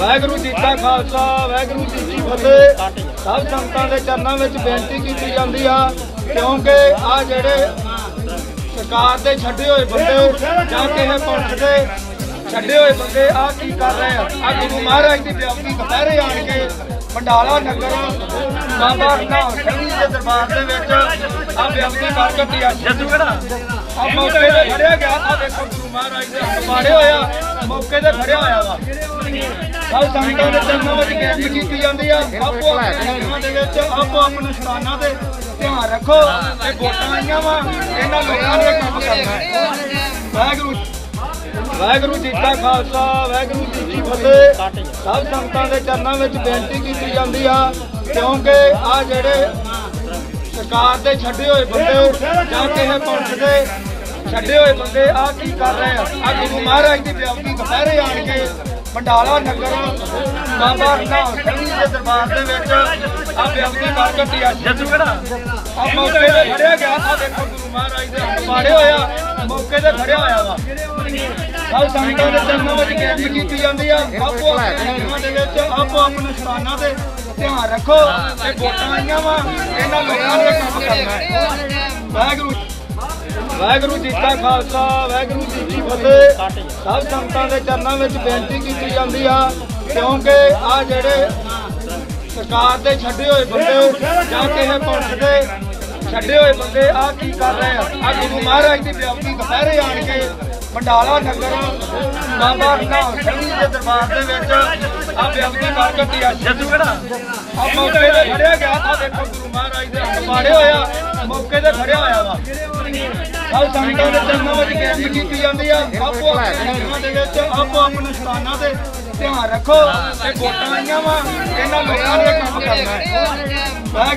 ਵਾਹਿਗੁਰੂ ਜੀ ਕਾ ਖਾਲਸਾ ਵਾਹਿਗੁਰੂ ਜੀ ਕੀ ਫਤਿਹ। ਸਭ ਸੰਤਾਂ ਦੇ ਚਰਨਾਂ ਵਿੱਚ ਬੇਨਤੀ ਕੀਤੀ ਜਾਂਦੀ ਆ ਕਿਉਂਕਿ ਆ ਜਿਹੜੇ ਸਰਕਾਰ ਦੇ ਛੱਡੇ ਹੋਏ ਬੰਦੇ ਜਾਂ ਕਿਸੇ ਪੰਥ ਦੇ ਛੱਡੇ ਹੋਏ ਬੰਦੇ ਆ ਕੀ ਕਰ ਰਹੇ ਆ? ਆ ਗੁਰੂ ਮਹਾਰਾਜ ਦੀ ਬਿਆਨੀ ਦੁਪਹਿਰੇ ਆਣ ਕੇ ਪੰਡਾਲਾ ਨਗਰ ਬਾਬਾ ਨਾਮ ਸਿੰਘ ਦੇ ਦਰਬਾਰ ਦੇ ਵਿੱਚ ਆ ਬਿਆਨੀ ਕਰ ਕੱਟੀ ਆ। ਆ ਮੌਕੇ ਤੇ ਫੜਿਆ ਗਿਆ ਆ ਦੇਖੋ ਗੁਰੂ ਮਹਾਰਾਜ ਦੇ ਹੱਥ ਮਾਰੇ ਹੋਇਆ ਮੌਕੇ ਤੇ ਫੜਿਆ ਹੋਇਆ ਵਾ। ਸਭ ਸੰਗਤਾਂ ਦੇ ਚਰਨਾਂ ਵਿੱਚ ਬੇਨਤੀ ਕੀਤੀ ਜਾਂਦੀ ਆ। ਆਪੋ ਆਪਣੇ ਘਰਾਂ ਦੇ ਵਿੱਚ, ਆਪੋ ਆਪਣੇ ਸਥਾਨਾਂ ਤੇ ਧਿਆਨ ਰੱਖੋ ਇਹ ਵੋਟਾਂ ਆਈਆਂ ਵਾ, ਇਹਨਾਂ ਲੋਕਾਂ ਨੇ ਕੰਮ ਕਰਨਾ ਹੈ। ਵਾਹਿਗੁਰੂ ਵਾਹਿਗੁਰੂ ਜੀ ਕਾ ਖਾਲਸਾ, ਵਾਹਿਗੁਰੂ ਜੀ ਕੀ ਫਤਿਹ। ਸਭ ਸੰਗਤਾਂ ਦੇ ਚਰਨਾਂ ਵਿੱਚ ਬੇਨਤੀ ਕੀਤੀ ਜਾਂਦੀ ਆ, ਕਿਉਂਕਿ ਆ ਜਿਹੜੇ ਸਰਕਾਰ ਦੇ ਛੱਡੇ ਹੋਏ ਬੰਦੇ ਜਾਂ ਕਿਸੇ ਪੰਥ ਦੇ ਛੱਡੇ ਹੋਏ ਬੰਦੇ ਆ ਕੀ ਕਰ ਰਹੇ ਆ? ਆ ਗੁਰੂ ਮਹਾਰਾਜ ਦੀ ਬਿਆਨੀ ਦੁਪਹਿਰੇ ਆਣ ਕੇ ਪੰਡਾਲਾ ਨਗਰ ਬਾਬਾ ਨਾਮ ਸਿੰਘ ਦੇ ਦਰਬਾਰ ਦੇ ਵਿੱਚ ਆ ਕਰ ਕੱਟੀ ਆ ਜੱਦੂ ਕਿਹੜਾ? ਆ ਮੌਕੇ ਤੇ ਫੜਿਆ ਗਿਆ। ਆ ਦੇਖੋ ਗੁਰੂ ਮਹਾਰਾਜ ਦੇ ਹੱਥ ਮਾਰੇ ਹੋਇਆ। ਮੌਕੇ ਤੇ ਫੜਿਆ ਹੋਇਆ ਵਾ। ਸਭ ਸੰਗਤਾਂ ਦੇ ਚਰਨਾਂ ਵਿੱਚ ਬੇਨਤੀ ਕੀਤੀ ਜਾਂਦੀ ਆ। ਆਪੋ ਆਪਣੇ ਦੇ ਵਿੱਚ ਆਪੋ ਆਪਣੇ ਸਥਾਨਾਂ ਤੇ ਧਿਆਨ ਰੱਖੋ। ਇਹ ਵੋਟਾਂ ਆਈਆਂ ਵਾ। ਇਹਨਾਂ ਲੋਕਾਂ ਨੇ ਕੰਮ ਕਰਨਾ ਹੈ। ਵਾਹਿਗੁਰੂ। ਵਾਹਿਗੁਰੂ ਜੀ ਕਾ ਖਾਲਸਾ, ਵਾਹਿਗੁਰੂ ਜੀ ਕੀ ਫਤਿਹ। ਸਭ ਸੰਗਤਾਂ ਦੇ ਚਰਨਾਂ ਵਿੱਚ ਬੇਨਤੀ ਕੀਤੀ ਜਾਂਦੀ ਆ, ਕਿਉਂਕਿ ਆ ਜਿਹੜੇ ਸਰਕਾਰ ਦੇ ਛੱਡੇ ਹੋਏ ਬੰਦੇ ਜਾਂ ਕਿਸੇ ਪੰਥ ਦੇ ਛੱਡੇ ਹੋਏ ਬੰਦੇ ਆ ਕੀ ਕਰ ਰਹੇ ਆ? ਆ ਗੁਰੂ ਮਹਾਰਾਜ ਦੀ ਬਿਆਨੀ ਦੁਪਹਿਰੇ ਆਣ ਕੇ ਪੰਡਾਲਾ ਨਗਰ, ਬਾਬਾ ਨਾਮ ਸਿੰਘ ਦੇ ਦਰਬਾਰ ਦੇ ਵਿੱਚ ਆ ਬਿਆਨੀ ਕਰ ਕੱਟੀ ਆ ਜੱਦੂ ਕਿਹੜਾ ਆ ਮੌਕੇ ਤੇ ਫੜਿਆ ਗਿਆ, ਆ ਦੇਖੋ ਗੁਰੂ ਮਹਾਰਾਜ ਦੇ ਹੱਥ ਮਾਰੇ ਹੋਇਆ ਮੌਕੇ ਤੇ ਫੜਿਆ ਹੋਇਆ ਵਾ। ਸਭ ਸੰਗਤਾਂ ਦੇ ਚਰਨਾਂ ਵਿੱਚ ਬੇਨਤੀ ਕੀਤੀ ਜਾਂਦੀ ਆ। ਆਪੋ ਆਪਣੇ ਘਰਾਂ ਦੇ ਵਿੱਚ, ਆਪੋ ਆਪਣੇ ਸਥਾਨਾਂ ਤੇ ਧਿਆਨ ਰੱਖੋ। ਇਹ ਵੋਟਾਂ ਆਈਆਂ ਵਾ। ਇਹਨਾਂ ਲੋਕਾਂ ਨੇ ਕੰਮ ਕਰਨਾ ਹੈ। ਵਾਹਿਗੁਰੂ